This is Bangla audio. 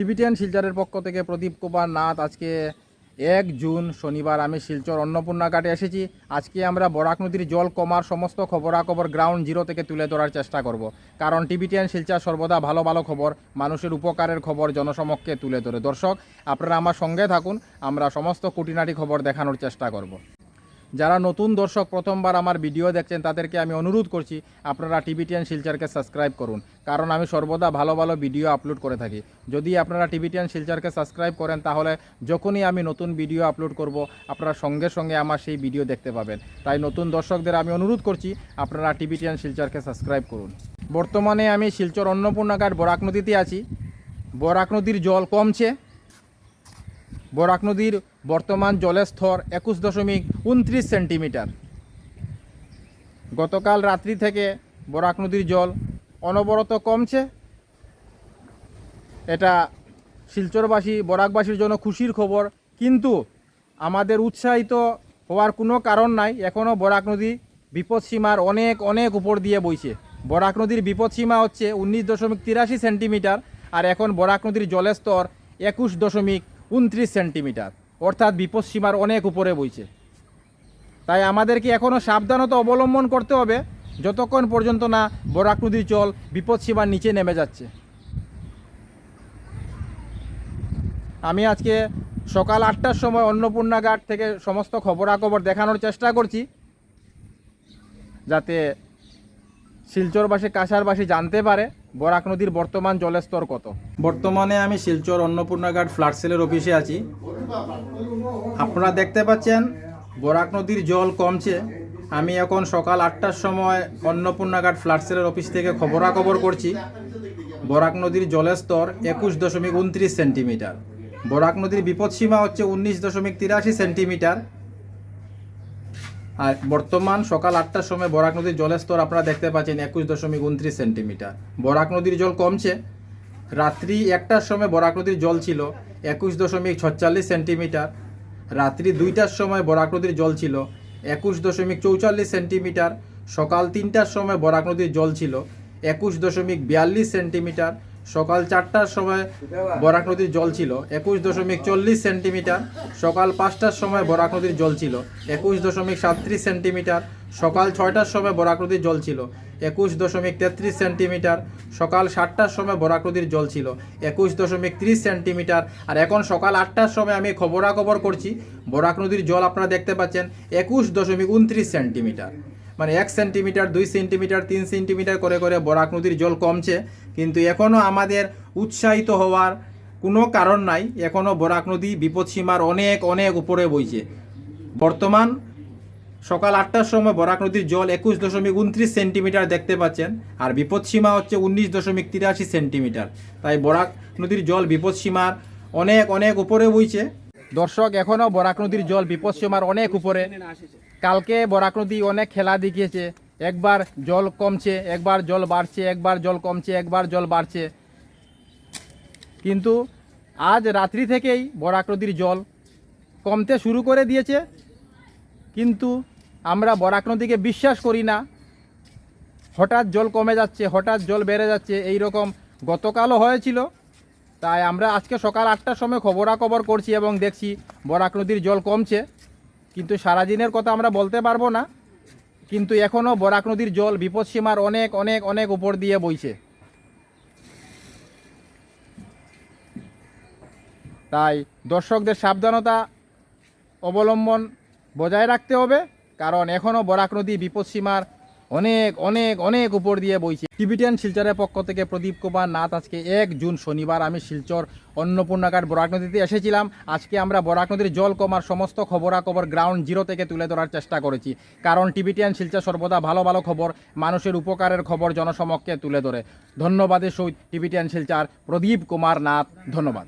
টিবিটিয়ান শিলচরের পক্ষ থেকে প্রদীপ কুমার নাথ আজকে এক জুন শনিবার আমি শিলচর অন্নপূর্ণা ঘাটে এসেছি। আজকে আমরা বরাক নদীর জল কমার সমস্ত খবরাখবর গ্রাউন্ড জিরো থেকে তুলে ধরার চেষ্টা করব। কারণ টিবিটিয়ান শিলচর সর্বদা ভালো ভালো খবর, মানুষের উপকারের খবর জনসমক্ষে তুলে ধরে। দর্শক, আপনারা আমার সঙ্গে থাকুন, আমরা সমস্ত কুটিনাটি খবর দেখানোর চেষ্টা করব। যারা নতুন দর্শক প্রথমবার আমার ভিডিও দেখছেন, তাদেরকে আমি অনুরোধ করছি, আপনারা টিভিটিয়ান শিলচারকে সাবস্ক্রাইব করুন। কারণ আমি সর্বদা ভালো ভালো ভিডিও আপলোড করে থাকি। যদি আপনারা টিভিটিয়ান শিলচারকে সাবস্ক্রাইব করেন, তাহলে যখনই আমি নতুন ভিডিও আপলোড করব, আপনারা সঙ্গে সঙ্গে আমার সেই ভিডিও দেখতে পাবেন। তাই নতুন দর্শকদের আমি অনুরোধ করছি, আপনারা টিভিটিয়ান শিলচারকে সাবস্ক্রাইব করুন। বর্তমানে আমি শিলচর অন্নপূর্ণাঘাট বরাক নদীতে আছি। বরাক নদীর জল কমছে। বরাক নদীর বর্তমান জলের স্তর একুশ দশমিক উনত্রিশ সেন্টিমিটার। গতকাল রাত্রি থেকে বরাক নদীর জল অনবরত কমছে। এটা শিলচরবাসী, বরাকবাসীর জন্য খুশির খবর। কিন্তু আমাদের উৎসাহিত হওয়ার কোনো কারণ নাই। এখনও বরাক নদী বিপদসীমার অনেক অনেক উপর দিয়ে বইছে। বরাক নদীর বিপদসীমা হচ্ছে উনিশ দশমিক তিরাশি সেন্টিমিটার আর এখন বরাক নদীর জলের স্তর একুশ দশমিক উনত্রিশ সেন্টিমিটার। অর্থাৎ বিপদসীমার অনেক উপরে বইছে। তাই আমাদেরকে এখনও সাবধানতা অবলম্বন করতে হবে। যতক্ষণ পর্যন্ত না বরাক নদীর জল বিপদসীমার নিচে নেমে যাচ্ছে। আমি আজকে সকাল আটটার সময় অন্নপূর্ণা ঘাট থেকে সমস্ত খবরাখবর দেখানোর চেষ্টা করছি। যাতে শিলচরবাসী কাছারবাসী জানতে পারে। বরাক নদীর বর্তমান জলের স্তর কত? বর্তমানে আমি শিলচর অন্নপূর্ণা ঘাট ফ্লাড সেলের অফিসে আছি। আপনারা দেখতে পাচ্ছেন, বরাক নদীর জল কমছে। আমি এখন সকাল আটটার সময় অন্নপূর্ণা ঘাট ফ্লাড সেলের অফিস থেকে খবরাখবর করছি। বরাক নদীর জলের স্তর একুশ দশমিক উনত্রিশ সেন্টিমিটার। বরাক নদীর বিপদসীমা হচ্ছে উনিশ দশমিক তিরাশি সেন্টিমিটার। আর বর্তমান সকাল আটটার সময় বরাক নদীর জলের স্তর আপনারা দেখতে পাচ্ছেন একুশ দশমিক উনত্রিশ সেন্টিমিটার। বরাক নদীর জল কমছে। রাত্রি একটার সময় বরাক নদীর জল ছিল একুশ দশমিক ছচল্লিশ সেন্টিমিটার। রাত্রি দুইটার সময় বরাক নদীর জল ছিল একুশ দশমিক চৌচল্লিশ সেন্টিমিটার। সকাল তিনটার সময় বরাক নদীর জল ছিল একুশ দশমিক বিয়াল্লিশ সেন্টিমিটার। সকাল চারটার সময় বরাক নদীর জল ছিল, একুশ দশমিক চল্লিশ সেন্টিমিটার। সকাল পাঁচটার সময় বরাক নদীর জল ছিল, একুশ দশমিক সাতত্রিশ সেন্টিমিটার। সকাল ছয়টার সময় বরাক নদীর জল ছিল, একুশ দশমিক তেত্রিশ সেন্টিমিটার। সকাল সাতটার সময় বরাক নদীর জল ছিল, একুশ দশমিক ত্রিশ সেন্টিমিটার। আর এখন সকাল আটটার সময় আমি খবরাখবর করছি, বরাক নদীর জল আপনারা দেখতে পাচ্ছেন, একুশ দশমিক উনত্রিশ সেন্টিমিটার। মানে এক সেন্টিমিটার, দুই সেন্টিমিটার, তিন সেন্টিমিটার করে করে বরাক নদীর জল কমছে। কিন্তু এখনও আমাদের উৎসাহিত হওয়ার কোনো কারণ নাই। এখনও বরাক নদী বিপদসীমার অনেক অনেক উপরে বইছে। বর্তমান সকাল আটটার সময় বরাক নদীর জল একুশ দশমিক উনত্রিশ সেন্টিমিটার দেখতে পাচ্ছেন, আর বিপদসীমা হচ্ছে উনিশ দশমিক তিরাশি সেন্টিমিটার। তাই বরাক নদীর জল বিপদসীমার অনেক অনেক উপরে বইছে। দর্শক এখনও বরাক নদীর জল বিপদসীমার অনেক উপরে। কালকে বরাক নদী অনেক খেলা দেখিয়েছে। একবার জল কমছে, একবার জল বাড়ছে, একবার জল কমছে, একবার জল বাড়ছে। কিন্তু আজ রাত্রি থেকেই বরাক নদীর জল কমতে শুরু করে দিয়েছে। কিন্তু আমরা বরাক নদীকে বিশ্বাস করি না। হঠাৎ জল কমে যাচ্ছে, হঠাৎ জল বেড়ে যাচ্ছে, এই রকম গতকালও হয়েছিল। তাই আমরা আজকে সকাল আটটার সময় খবরাখবর করছি এবং দেখছি বরাক নদীর জল কমছে। কিন্তু সারাদিনের কথা আমরা বলতে পারব না, কিন্তু এখনও বরাক নদীর জল বিপদসীমার অনেক অনেক অনেক উপর দিয়ে বইছে। তাই দর্শকদের সাবধানতা অবলম্বন বজায় রাখতে হবে, কারণ এখনও বরাক নদী বিপদসীমার অনেক অনেক অনেক উপর দিয়ে বইছে। টিবিটিয়ান শিলচরের পক্ষ থেকে প্রদীপ কুমার নাথ আজকে এক জুন শনিবার আমি শিলচর অন্নপূর্ণাঘাট বরাক নদীতে এসেছিলাম। আজকে আমরা বরাক নদীর জল কমার সমস্ত খবরাখবর গ্রাউন্ড জিরো থেকে তুলে ধরার চেষ্টা করেছি। কারণ টিবিটিয়ান শিলচর সর্বদা ভালো ভালো খবর, মানুষের উপকারের খবর জনসমক্ষে তুলে ধরে। ধন্যবাদের সহিত টিবিটিয়ান শিলচার প্রদীপ কুমার নাথ, ধন্যবাদ।